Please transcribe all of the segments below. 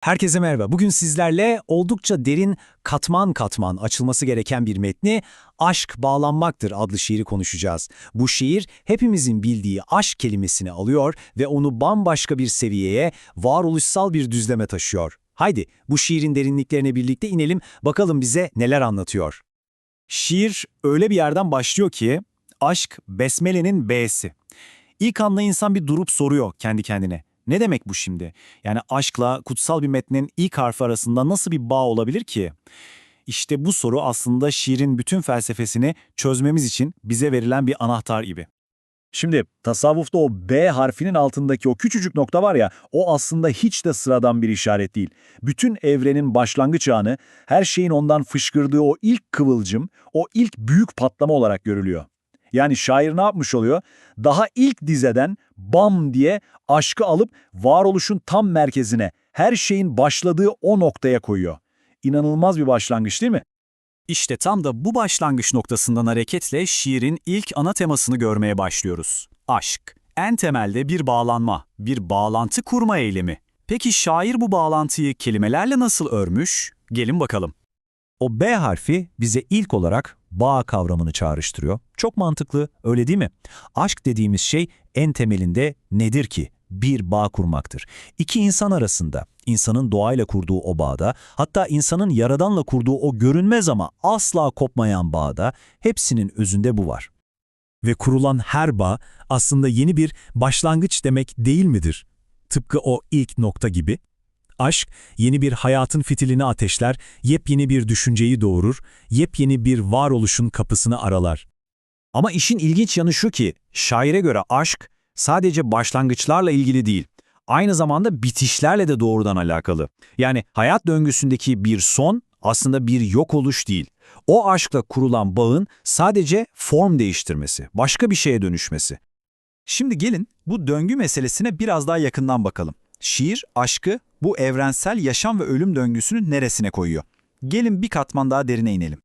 Herkese merhaba. Bugün sizlerle oldukça derin, katman katman açılması gereken bir metni Aşk Bağlanmaktır adlı şiiri konuşacağız. Bu şiir hepimizin bildiği aşk kelimesini alıyor ve onu bambaşka bir seviyeye, varoluşsal bir düzleme taşıyor. Haydi bu şiirin derinliklerine birlikte inelim, bakalım bize neler anlatıyor. Şiir öyle bir yerden başlıyor ki, aşk besmelenin B'si. İlk anda insan bir durup soruyor kendi kendine. Ne demek bu şimdi? Yani aşkla kutsal bir metnin ilk harfi arasında nasıl bir bağ olabilir ki? İşte bu soru aslında şiirin bütün felsefesini çözmemiz için bize verilen bir anahtar gibi. Şimdi tasavvufta o B harfinin altındaki o küçücük nokta var ya, o aslında hiç de sıradan bir işaret değil. Bütün evrenin başlangıç anı, her şeyin ondan fışkırdığı o ilk kıvılcım, o ilk büyük patlama olarak görülüyor. Yani şair ne yapmış oluyor? Daha ilk dizeden bam diye aşkı alıp varoluşun tam merkezine, her şeyin başladığı o noktaya koyuyor. İnanılmaz bir başlangıç değil mi? İşte tam da bu başlangıç noktasından hareketle şiirin ilk ana temasını görmeye başlıyoruz. Aşk. En temelde bir bağlanma, bir bağlantı kurma eylemi. Peki şair bu bağlantıyı kelimelerle nasıl örmüş? Gelin bakalım. O B harfi bize ilk olarak bağ kavramını çağrıştırıyor. Çok mantıklı, öyle değil mi? Aşk dediğimiz şey en temelinde nedir ki? Bir bağ kurmaktır. İki insan arasında, insanın doğayla kurduğu o bağda, hatta insanın yaradanla kurduğu o görünmez ama asla kopmayan bağda, hepsinin özünde bu var. Ve kurulan her bağ aslında yeni bir başlangıç demek değil midir? Tıpkı o ilk nokta gibi. Aşk, yeni bir hayatın fitilini ateşler, yepyeni bir düşünceyi doğurur, yepyeni bir varoluşun kapısını aralar. Ama işin ilginç yanı şu ki, şaire göre aşk sadece başlangıçlarla ilgili değil, aynı zamanda bitişlerle de doğrudan alakalı. Yani hayat döngüsündeki bir son aslında bir yok oluş değil. O aşkla kurulan bağın sadece form değiştirmesi, başka bir şeye dönüşmesi. Şimdi gelin bu döngü meselesine biraz daha yakından bakalım. Şiir, aşkı bu evrensel yaşam ve ölüm döngüsünün neresine koyuyor? Gelin bir katman daha derine inelim.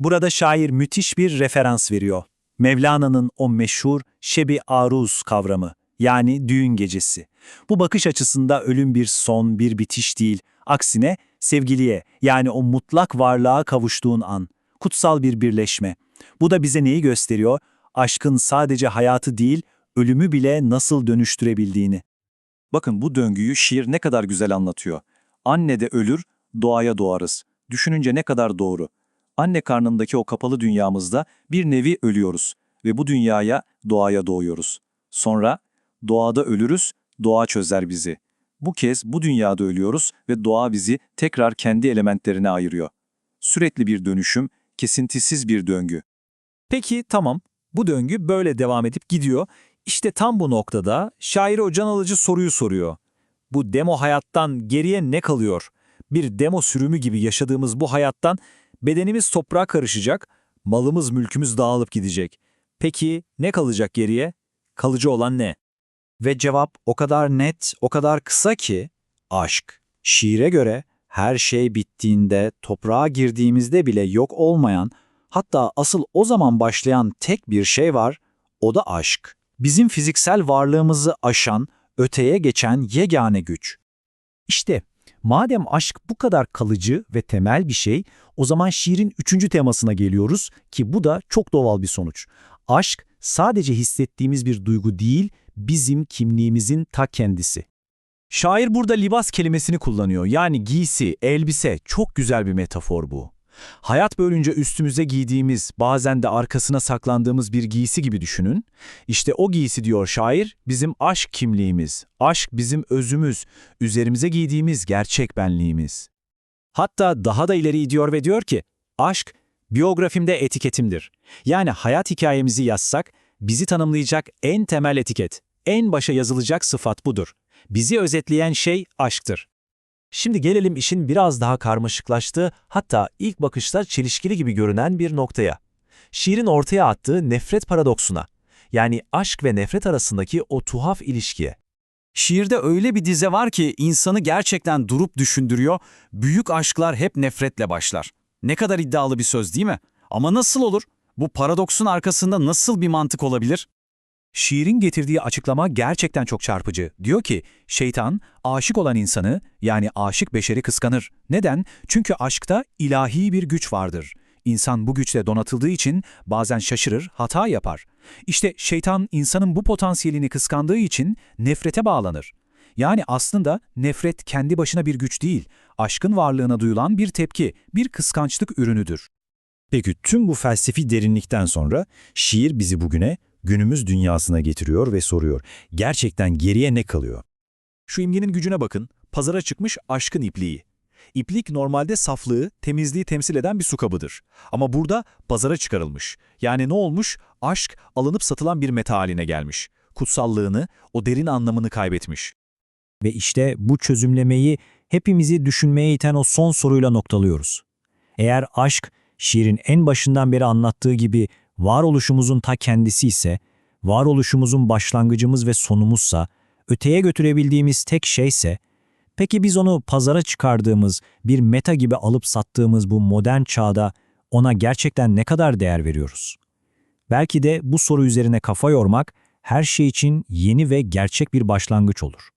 Burada şair müthiş bir referans veriyor. Mevlana'nın o meşhur Şebi Aruz kavramı, yani düğün gecesi. Bu bakış açısında ölüm bir son, bir bitiş değil, aksine sevgiliye, yani o mutlak varlığa kavuştuğun an, kutsal bir birleşme. Bu da bize neyi gösteriyor? Aşkın sadece hayatı değil, ölümü bile nasıl dönüştürebildiğini. Bakın bu döngüyü şiir ne kadar güzel anlatıyor. Anne de ölür, doğaya doğarız. Düşününce ne kadar doğru. Anne karnındaki o kapalı dünyamızda bir nevi ölüyoruz ve bu dünyaya, doğaya doğuyoruz. Sonra doğada ölürüz, doğa çözer bizi. Bu kez bu dünyada ölüyoruz ve doğa bizi tekrar kendi elementlerine ayırıyor. Sürekli bir dönüşüm, kesintisiz bir döngü. Peki tamam, bu döngü böyle devam edip gidiyor. İşte tam bu noktada şair o can alıcı soruyu soruyor. Bu demo hayattan geriye ne kalıyor? Bir demo sürümü gibi yaşadığımız bu hayattan bedenimiz toprağa karışacak, malımız mülkümüz dağılıp gidecek. Peki ne kalacak geriye? Kalıcı olan ne? Ve cevap o kadar net, o kadar kısa ki aşk. Şiire göre her şey bittiğinde, toprağa girdiğimizde bile yok olmayan, hatta asıl o zaman başlayan tek bir şey var, o da aşk. Bizim fiziksel varlığımızı aşan, öteye geçen yegane güç. İşte madem aşk bu kadar kalıcı ve temel bir şey, o zaman şiirin üçüncü temasına geliyoruz ki bu da çok doğal bir sonuç. Aşk sadece hissettiğimiz bir duygu değil, bizim kimliğimizin ta kendisi. Şair burada libas kelimesini kullanıyor. Yani giysi, elbise çok güzel bir metafor bu. Hayat boyunca üstümüze giydiğimiz, bazen de arkasına saklandığımız bir giysi gibi düşünün. İşte o giysi diyor şair, bizim aşk kimliğimiz, aşk bizim özümüz, üzerimize giydiğimiz gerçek benliğimiz. Hatta daha da ileri gidiyor ve diyor ki, aşk biyografimde etiketimdir. Yani hayat hikayemizi yazsak, bizi tanımlayacak en temel etiket, en başa yazılacak sıfat budur. Bizi özetleyen şey aşktır. Şimdi gelelim işin biraz daha karmaşıklaştığı, hatta ilk bakışta çelişkili gibi görünen bir noktaya. Şiirin ortaya attığı nefret paradoksuna. Yani aşk ve nefret arasındaki o tuhaf ilişkiye. Şiirde öyle bir dize var ki insanı gerçekten durup düşündürüyor, büyük aşklar hep nefretle başlar. Ne kadar iddialı bir söz değil mi? Ama nasıl olur? Bu paradoksun arkasında nasıl bir mantık olabilir? Şiirin getirdiği açıklama gerçekten çok çarpıcı. Diyor ki, şeytan aşık olan insanı yani aşık beşeri kıskanır. Neden? Çünkü aşkta ilahi bir güç vardır. İnsan bu güçle donatıldığı için bazen şaşırır, hata yapar. İşte şeytan insanın bu potansiyelini kıskandığı için nefrete bağlanır. Yani aslında nefret kendi başına bir güç değil, aşkın varlığına duyulan bir tepki, bir kıskançlık ürünüdür. Peki tüm bu felsefi derinlikten sonra şiir bizi bugüne, günümüz dünyasına getiriyor ve soruyor. Gerçekten geriye ne kalıyor? Şu imgenin gücüne bakın, pazara çıkmış aşkın ipliği. İplik normalde saflığı, temizliği temsil eden bir su kabıdır. Ama burada pazara çıkarılmış. Yani ne olmuş? Aşk alınıp satılan bir meta haline gelmiş. Kutsallığını, o derin anlamını kaybetmiş. Ve işte bu çözümlemeyi hepimizi düşünmeye iten o son soruyla noktalıyoruz. Eğer aşk, şiirin en başından beri anlattığı gibi varoluşumuzun ta kendisi ise, varoluşumuzun başlangıcımız ve sonumuzsa, öteye götürebildiğimiz tek şeyse, peki biz onu pazara çıkardığımız, bir meta gibi alıp sattığımız bu modern çağda ona gerçekten ne kadar değer veriyoruz? Belki de bu soru üzerine kafa yormak, her şey için yeni ve gerçek bir başlangıç olur.